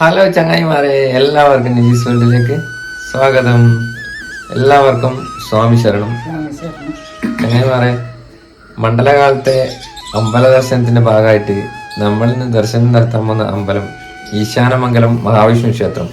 Hello ചങ്ങായിമാരെ എല്ലാവർക്കും ഈ വേൾഡിലേക്ക് സ്വാഗതം. എല്ലാവർക്കും സ്വാമി ശരണം. ചങ്ങായിമാരെ മണ്ഡലകാലത്തെ അമ്പല ദർശനത്തിന്റെ ഭാഗമായിട്ട് നമ്മൾ ഇന്ന് ദർശനം നടത്താൻ പോകുന്ന അമ്പലം ഈശാനമംഗലം മഹാവിഷ്ണു ക്ഷേത്രം.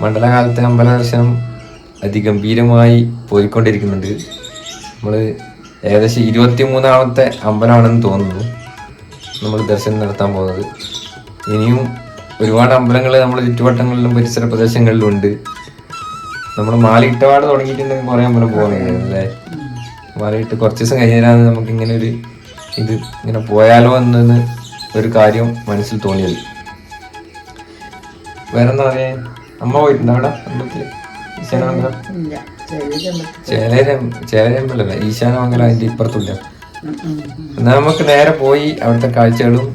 മണ്ഡലകാലത്തെ അമ്പല ദർശനം അതിഗംഭീരമായി പോയിക്കൊണ്ടിരിക്കുന്നുണ്ട്. നമ്മൾ ഏകദേശം ഇരുപത്തി മൂന്നാമത്തെ അമ്പലമാണെന്ന് തോന്നുന്നു. നമ്മൾ ദർശനം നടത്താൻ പോകുന്നത്. ഇനിയും ഒരുപാട് അമ്പലങ്ങൾ നമ്മുടെ ചുറ്റുവട്ടങ്ങളിലും പരിസര പ്രദേശങ്ങളിലും ഉണ്ട് നമ്മൾ മാലയിട്ടപാട് തുടങ്ങിയിട്ടുണ്ടെങ്കിൽ കുറേ അമ്പലം പോകുന്നുണ്ട് അല്ലേ? മാലയിട്ട് കുറച്ച് ദിവസം കഴിഞ്ഞാലാണ് നമുക്ക് ഇങ്ങനെ ഒരു ഇത് ഇങ്ങനെ പോയാലോ എന്നത് ഒരു കാര്യം മനസ്സിൽ തോന്നിയത്. വേറെന്താ പറയാ? അമ്മ പോയിട്ടുണ്ട് അവിടെ അമ്പലത്തിൽ? ഈശാനമംഗലം? ചേലരം ചേലരമ്പലല്ല ഈശാനമംഗലം അതിന്റെ ഇപ്പുറത്തില്ല എന്നാ നമുക്ക് നേരെ പോയി അവിടുത്തെ കാഴ്ചകളും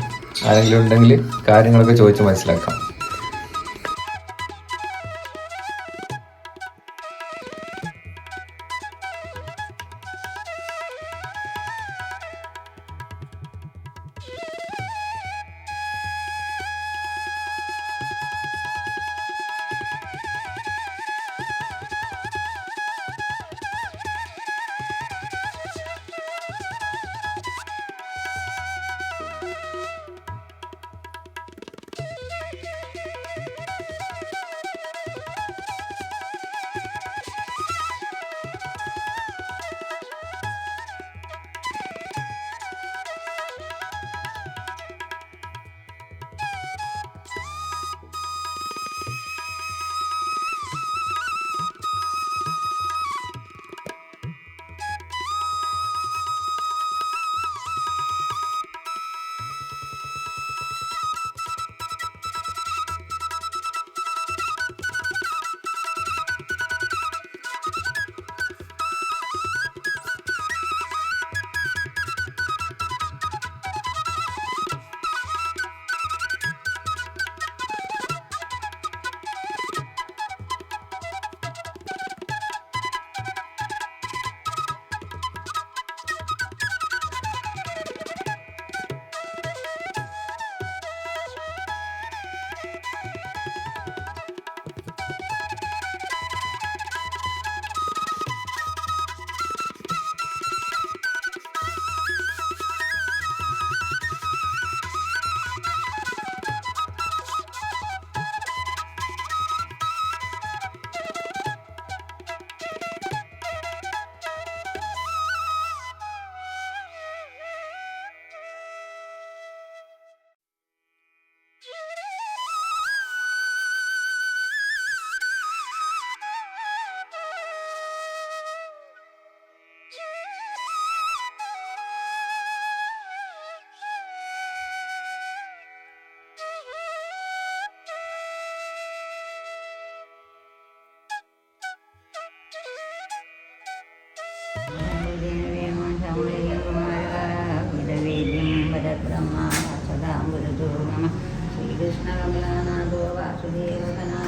ആരെങ്കിലും ഉണ്ടെങ്കിൽ കാര്യങ്ങളൊക്കെ ചോദിച്ച് മനസ്സിലാക്കാം. कृष्णकमलानाथो वासुदेवकना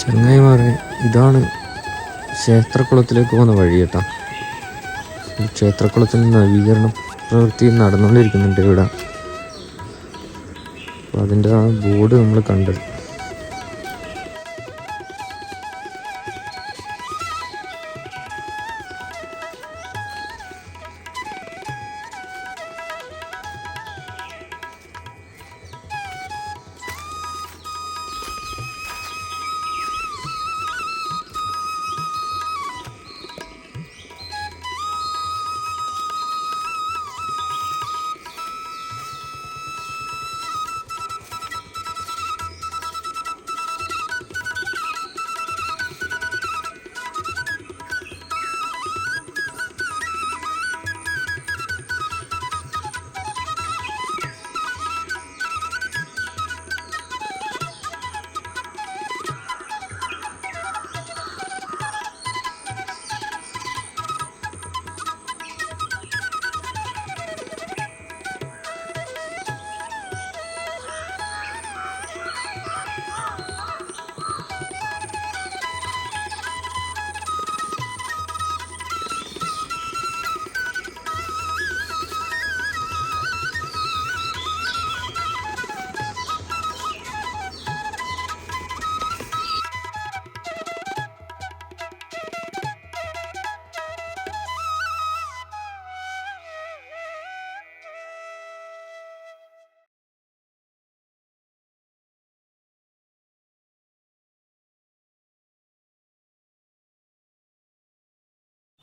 ചങ്ങായിമാരെ ഇതാണ് ക്ഷേത്രക്കുളത്തിലേക്ക് പോകുന്ന വഴി കേട്ടോ ക്ഷേത്രക്കുളത്തിൽ നവീകരണ പ്രവൃത്തി നടന്നുകൊണ്ടിരിക്കുന്നുണ്ട് ഇവിടെ. അപ്പോൾ അതിന്റെ ആ ബോർഡ് നമ്മൾ കണ്ടത്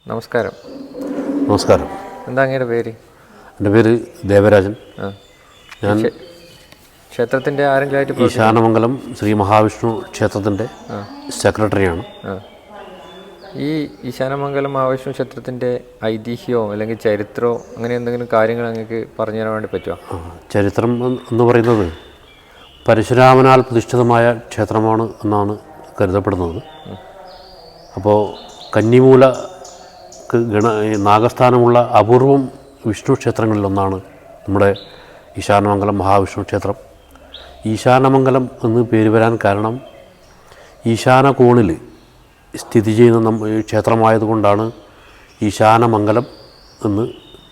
നമസ്കാരം. നമസ്കാരം. എന്താ അങ്ങയുടെ പേര്? എന്റെ പേര് ദേവരാജൻ. ഞാൻ ക്ഷേ- ക്ഷേത്രത്തിന്റെ പ്രവർത്തി- ഈശാനമംഗലം ശ്രീ മഹാവിഷ്ണു ക്ഷേത്രത്തിന്റെ സെക്രട്ടറിയാണ്. ഈ ഈശാനമംഗലം മഹാവിഷ്ണു ക്ഷേത്രത്തിന്റെ ഐതിഹ്യമോ അല്ലെങ്കിൽ ചരിത്രമോ അങ്ങനെ എന്തെങ്കിലും കാര്യങ്ങൾ അങ്ങേക്ക് പറഞ്ഞു തരാൻ വേണ്ടി പറ്റുമോ ചരിത്രം എന്ന് പറയുന്നത് പരശുരാമനാൽ പ്രതിഷ്ഠിതമായ ക്ഷേത്രമാണ് എന്നാണ് കരുതപ്പെടുന്നത്. അപ്പോൾ കന്നിമൂലക്ക് ഗണ നാഗസ്ഥാനമുള്ള അപൂർവം വിഷ്ണു ക്ഷേത്രങ്ങളിലൊന്നാണ് നമ്മുടെ ഈശാനമംഗലം മഹാവിഷ്ണു ക്ഷേത്രം. ഈശാനമംഗലം എന്ന് പേര് വരാൻ കാരണം ഈശാന കോണിൽ സ്ഥിതി ചെയ്യുന്ന നമ്മ ക്ഷേത്രമായതുകൊണ്ടാണ് ഈശാനമംഗലം എന്ന്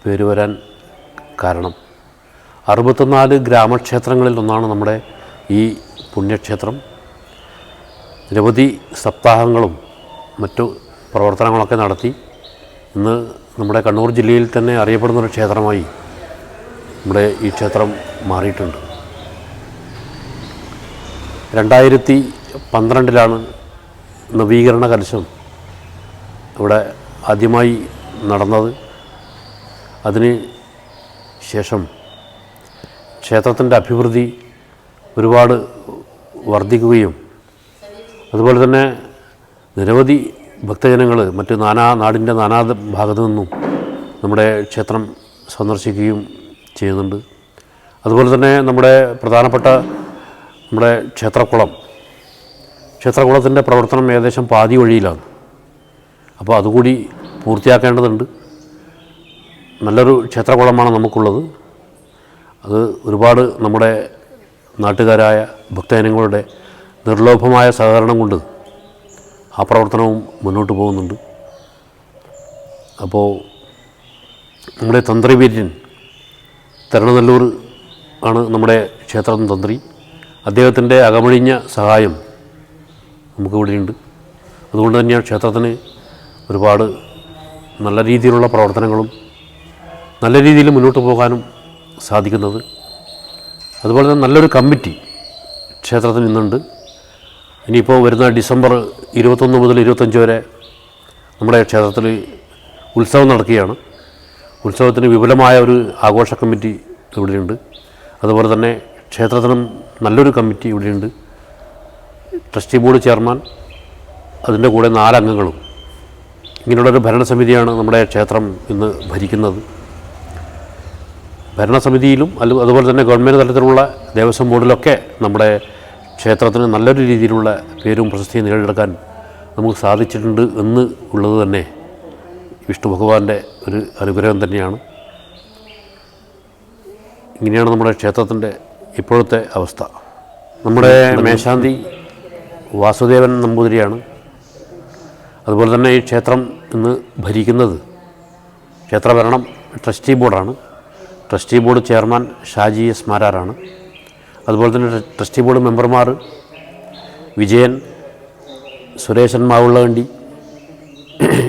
പേര് വരാൻ കാരണം. അറുപത്തിനാല് ഗ്രാമക്ഷേത്രങ്ങളിൽ ഒന്നാണ് നമ്മുടെ ഈ പുണ്യക്ഷേത്രം. നിരവധി സപ്താഹങ്ങളും മറ്റു പ്രവർത്തനങ്ങളൊക്കെ നടത്തി ഇന്ന് നമ്മുടെ കണ്ണൂർ ജില്ലയിൽ തന്നെ അറിയപ്പെടുന്നൊരു ക്ഷേത്രമായി നമ്മുടെ ഈ ക്ഷേത്രം മാറിയിട്ടുണ്ട്. രണ്ടായിരത്തി പന്ത്രണ്ടിലാണ് നവീകരണ കലശം ഇവിടെ ആദ്യമായി നടന്നത്. അതിന് ശേഷം ക്ഷേത്രത്തിന്റെ അഭിവൃദ്ധി ഒരുപാട് വർദ്ധിക്കുകയും അതുപോലെ തന്നെ നിരവധി ഭക്തജനങ്ങൾ മറ്റ് നാനാ നാടിന്റെ നാനാ ഭാഗത്തു നിന്നും നമ്മുടെ ക്ഷേത്രം സന്ദർശിക്കുകയും ചെയ്യുന്നുണ്ട്. അതുപോലെ തന്നെ നമ്മുടെ പ്രധാനപ്പെട്ട നമ്മുടെ ക്ഷേത്രക്കുളം ക്ഷേത്രകുളത്തിന്റെ പ്രവർത്തനം ഏകദേശം പാതി വഴിയിലാണ്. അപ്പോൾ അതുകൂടി പൂർത്തിയാക്കേണ്ടതുണ്ട്. നല്ലൊരു ക്ഷേത്രകുളമാണ് നമുക്കുള്ളത്. അത് ഒരുപാട് നമ്മുടെ നാട്ടുകാരായ ഭക്തജനങ്ങളുടെ നിർലോഭമായ സഹകരണം കൊണ്ട് ആ പ്രവർത്തനവും മുന്നോട്ട് പോകുന്നുണ്ട്. അപ്പോൾ നമ്മുടെ തന്ത്രി തന്ത്രിവീര്യൻ തരണനെല്ലൂർ ആണ് നമ്മുടെ ക്ഷേത്രം തന്ത്രി. അദ്ദേഹത്തിന്റെ അകമഴിഞ്ഞ സഹായം നമുക്കിവിടെയുണ്ട് അതുകൊണ്ട് തന്നെയാണ് ക്ഷേത്രത്തിന് ഒരുപാട് നല്ല രീതിയിലുള്ള പ്രവർത്തനങ്ങളും നല്ല രീതിയിൽ മുന്നോട്ട് പോകാനും സാധിക്കുന്നത്. അതുപോലെ തന്നെ നല്ലൊരു കമ്മിറ്റി ക്ഷേത്രത്തിൽ ഇന്നുണ്ട് ഇനിയിപ്പോൾ വരുന്ന ഡിസംബർ ഇരുപത്തൊന്ന് മുതൽ ഇരുപത്തഞ്ച് വരെ നമ്മുടെ ക്ഷേത്രത്തിൽ ഉത്സവം നടക്കുകയാണ്. ഉത്സവത്തിന് വിപുലമായ ഒരു ആഘോഷ കമ്മിറ്റി ഇവിടെയുണ്ട്. അതുപോലെ തന്നെ ക്ഷേത്രത്തിനും നല്ലൊരു കമ്മിറ്റി ഇവിടെയുണ്ട്. ട്രസ്റ്റി ബോർഡ് ചെയർമാൻ അതിന്റെ കൂടെ നാലംഗങ്ങളും. ഇങ്ങനെയുള്ളൊരു ഭരണസമിതിയാണ് നമ്മുടെ ക്ഷേത്രം ഇന്ന് ഭരിക്കുന്നത്. ഭരണസമിതിയിലും അല്ല അതുപോലെ തന്നെ ഗവൺമെന്റ് തലത്തിലുള്ള ദേവസ്വം ബോർഡിലൊക്കെ നമ്മുടെ ക്ഷേത്രത്തിന് നല്ലൊരു രീതിയിലുള്ള പേരും പ്രശസ്തിയും നേടിയെടുക്കാൻ നമുക്ക് സാധിച്ചിട്ടുണ്ട് എന്ന് ഉള്ളത് തന്നെ വിഷ്ണു ഭഗവാന്റെ ഒരു അനുഗ്രഹം തന്നെയാണ്. ഇങ്ങനെയാണ് നമ്മുടെ ക്ഷേത്രത്തിന്റെ ഇപ്പോഴത്തെ അവസ്ഥ. നമ്മുടെ മേശാന്തി വാസുദേവൻ നമ്പൂതിരിയാണ്. അതുപോലെ തന്നെ ഈ ക്ഷേത്രം ഇന്ന് ഭരിക്കുന്നത് ക്ഷേത്രഭരണം ട്രസ്റ്റി ബോർഡാണ്. Trustee board chairman Shaji S മാരാറാണ് അതുപോലെ തന്നെ ട്രസ്റ്റി ബോർഡ് മെമ്പർമാർ വിജയൻ സുരേശൻ മാവുള്ളവണ്ടി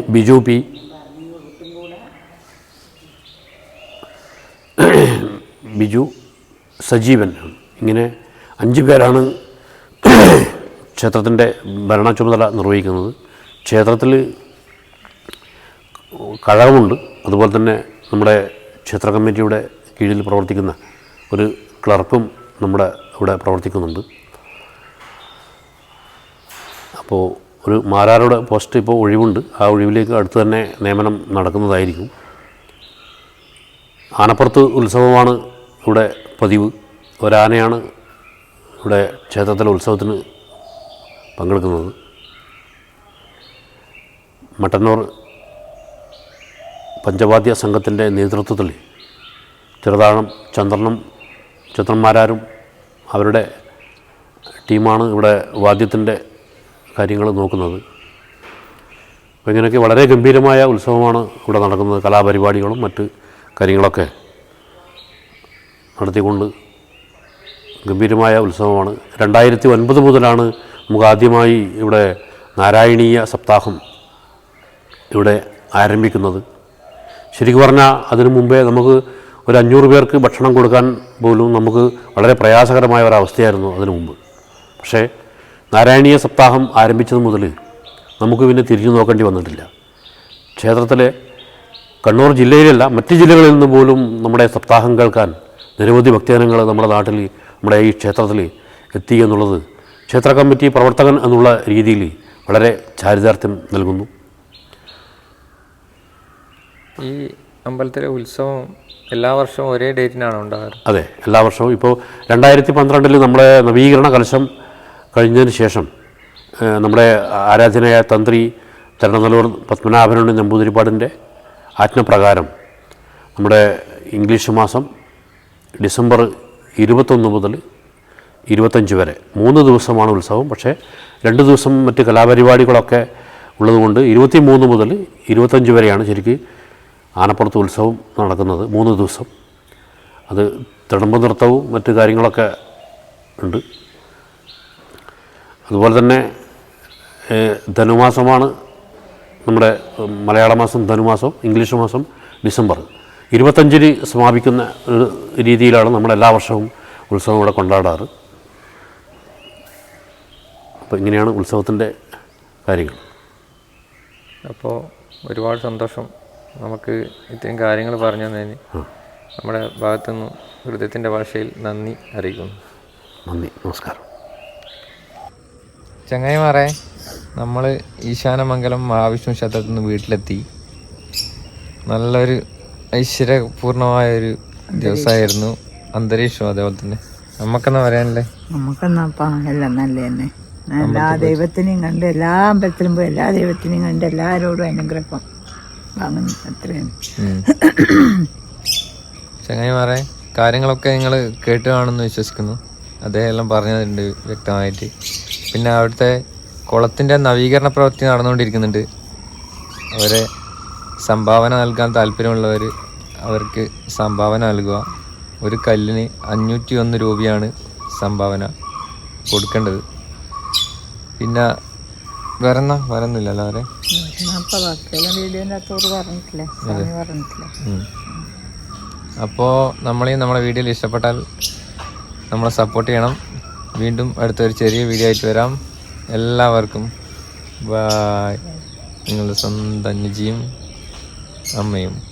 ബിജു പി ബിജു സജീവൻ ഇങ്ങനെ അഞ്ച് പേരാണ് ക്ഷേത്രത്തിന്റെ ഭരണ ചുമതല നിർവഹിക്കുന്നത്. ക്ഷേത്രത്തിൽ കഴകമുണ്ട് അതുപോലെ തന്നെ നമ്മുടെ ക്ഷേത്ര കമ്മിറ്റിയുടെ കീഴിൽ പ്രവർത്തിക്കുന്ന ഒരു ക്ലർക്കും നമ്മുടെ ഇവിടെ പ്രവർത്തിക്കുന്നുണ്ട്. അപ്പോൾ ഒരു മാരാരുടെ പോസ്റ്റ് ഇപ്പോൾ ഒഴിവുണ്ട്. ആ ഒഴിവിലേക്ക് അടുത്ത് തന്നെ നിയമനം നടക്കുന്നതായിരിക്കും. ആനപ്പുറത്ത് ഉത്സവമാണ് ഇവിടെ പതിവ്. ഒരാനയാണ് ഇവിടെ ക്ഷേത്രത്തിലെ ഉത്സവത്തിന് പങ്കെടുക്കുന്നത്. മട്ടന്നൂർ പഞ്ചവാദ്യ സംഘത്തിന്റെ നേതൃത്വത്തിൽ ചെറുതാഴം ചന്ദ്രനും ചന്ദ്രന്മാരാരും അവരുടെ ടീമാണ് ഇവിടെ വാദ്യത്തിന്റെ കാര്യങ്ങൾ നോക്കുന്നത്. അപ്പോൾ ഇങ്ങനെയൊക്കെ വളരെ ഗംഭീരമായ ഉത്സവമാണ് ഇവിടെ നടക്കുന്നത്. കലാപരിപാടികളും മറ്റ് കാര്യങ്ങളൊക്കെ നടത്തിക്കൊണ്ട് ഗംഭീരമായ ഉത്സവമാണ്. രണ്ടായിരത്തി ഒൻപത് മുതലാണ് നമുക്ക് ആദ്യമായി ഇവിടെ നാരായണീയ സപ്താഹം ഇവിടെ ആരംഭിക്കുന്നത്. ശരിക്കും പറഞ്ഞാൽ അതിനു മുമ്പേ നമുക്ക് ഒരു അഞ്ഞൂറ് പേർക്ക് ഭക്ഷണം കൊടുക്കാൻ പോലും നമുക്ക് വളരെ പ്രയാസകരമായ ഒരവസ്ഥയായിരുന്നു അതിനു മുമ്പ്. പക്ഷേ നാരായണീയ സപ്താഹം ആരംഭിച്ചത് മുതൽ നമുക്ക് പിന്നെ തിരിഞ്ഞു നോക്കേണ്ടി വന്നിട്ടില്ല. ക്ഷേത്രത്തിലെ കണ്ണൂർ ജില്ലയിലല്ല മറ്റ് ജില്ലകളിൽ നിന്ന് പോലും നമ്മുടെ സപ്താഹം കേൾക്കാൻ നിരവധി ഭക്തജനങ്ങൾ നമ്മുടെ നാട്ടിൽ നമ്മുടെ ഈ ക്ഷേത്രത്തിൽ എത്തി എന്നുള്ളത് ക്ഷേത്ര കമ്മിറ്റി പ്രവർത്തകൻ എന്നുള്ള രീതിയിൽ വളരെ ചാരിതാർത്ഥ്യം നൽകുന്നു. ഈ അമ്പലത്തിലെ ഉത്സവം എല്ലാ വർഷവും ഒരേ ഡേറ്റിനാണ് ഉണ്ടാകാറ്. അതെ എല്ലാ വർഷവും. ഇപ്പോൾ രണ്ടായിരത്തി പന്ത്രണ്ടിൽ നമ്മുടെ നവീകരണ കലശം കഴിഞ്ഞതിന് ശേഷം നമ്മുടെ ആരാധനയായ തന്ത്രി തിരുനല്ലൂർ പത്മനാഭനുണ്ണി നമ്പൂതിരിപ്പാടിന്റെ ആജ്ഞപ്രകാരം നമ്മുടെ ഇംഗ്ലീഷ് മാസം ഡിസംബർ ഇരുപത്തൊന്ന് മുതൽ ഇരുപത്തഞ്ച് വരെ. മൂന്ന് ദിവസമാണ് ഉത്സവം പക്ഷേ രണ്ട് ദിവസം മറ്റ് കലാപരിപാടികളൊക്കെ ഉള്ളതുകൊണ്ട് ഇരുപത്തി മൂന്ന് മുതൽ ഇരുപത്തഞ്ച് വരെയാണ് ശരിക്ക് ആനപ്പുറത്ത് ഉത്സവം നടക്കുന്നത് മൂന്ന് ദിവസം. അത് തിടമ്പ് നൃത്തവും മറ്റു കാര്യങ്ങളൊക്കെ ഉണ്ട്. അതുപോലെ തന്നെ ധനുമാസമാണ് നമ്മുടെ മലയാള മാസം ധനുമാസം ഇംഗ്ലീഷ് മാസം ഡിസംബർ. ഇരുപത്തഞ്ചിന് സമാപിക്കുന്ന ഒരു രീതിയിലാണ് നമ്മൾ എല്ലാ വർഷവും ഉത്സവം ഇവിടെ കൊണ്ടാടാറ്. അപ്പോൾ ഇങ്ങനെയാണ് ഉത്സവത്തിന്റെ കാര്യങ്ങൾ. അപ്പോൾ ഒരുപാട് സന്തോഷം. നമുക്ക് ഇത്രയും കാര്യങ്ങൾ പറഞ്ഞു തന്നതിന് നമ്മുടെ ഭാഗത്തു ഭാഗത്തുനിന്ന് ഹൃദയത്തിന്റെ ഭാഷയിൽ നന്ദി അറിയിക്കുന്നു. നന്ദി. നമസ്കാരം. ചങ്ങായിമാരെ നമ്മൾ ഈശാനമംഗലം മഹാവിഷ്ണു ക്ഷേത്രത്തിൽ നിന്ന് വീട്ടിലെത്തി. നല്ലൊരു ഐശ്വര്യപൂർണമായൊരു ദിവസമായിരുന്നു അന്തരീക്ഷം അതേപോലെ തന്നെ നമുക്കെന്നാ പറയാനല്ലേ നമുക്കെന്നാപ്പാ എല്ലാം നല്ല തന്നെ എല്ലാ ദൈവത്തിനെയും കണ്ട് എല്ലാ അമ്പലത്തിലും പോയി എല്ലാ ദൈവത്തിനെയും കണ്ട് എല്ലാവരോടും അനുഗ്രഹം. വാങ്ങുന്നു അത്രയും. കാര്യങ്ങളൊക്കെ നിങ്ങൾ കേട്ടുകാണെന്ന് വിശ്വസിക്കുന്നു. അദ്ദേഹം എല്ലാം പറഞ്ഞതുണ്ട് വ്യക്തമായിട്ട്. പിന്നെ അവിടുത്തെ കുളത്തിന്റെ നവീകരണ പ്രവൃത്തി നടന്നുകൊണ്ടിരിക്കുന്നുണ്ട്. അവരെ സംഭാവന നൽകാൻ താല്പര്യമുള്ളവർ അവർക്ക് സംഭാവന നൽകുക. ഒരു കല്ലിന് അഞ്ഞൂറ്റി ഒന്ന് രൂപയാണ് സംഭാവന കൊടുക്കേണ്ടത്. പിന്നെ വേറെ വരുന്നില്ല അവരെ. അപ്പൊ അപ്പോൾ നമ്മളീ നമ്മുടെ വീഡിയോയിൽ ഇഷ്ടപ്പെട്ടാൽ നമ്മളെ സപ്പോർട്ട് ചെയ്യണം. വീണ്ടും അടുത്തൊരു ചെറിയ വീഡിയോ ആയിട്ട് വരാം. എല്ലാവർക്കും ബായ് നിങ്ങളുടെ സ്വന്തം അനുജിയും അമ്മയും.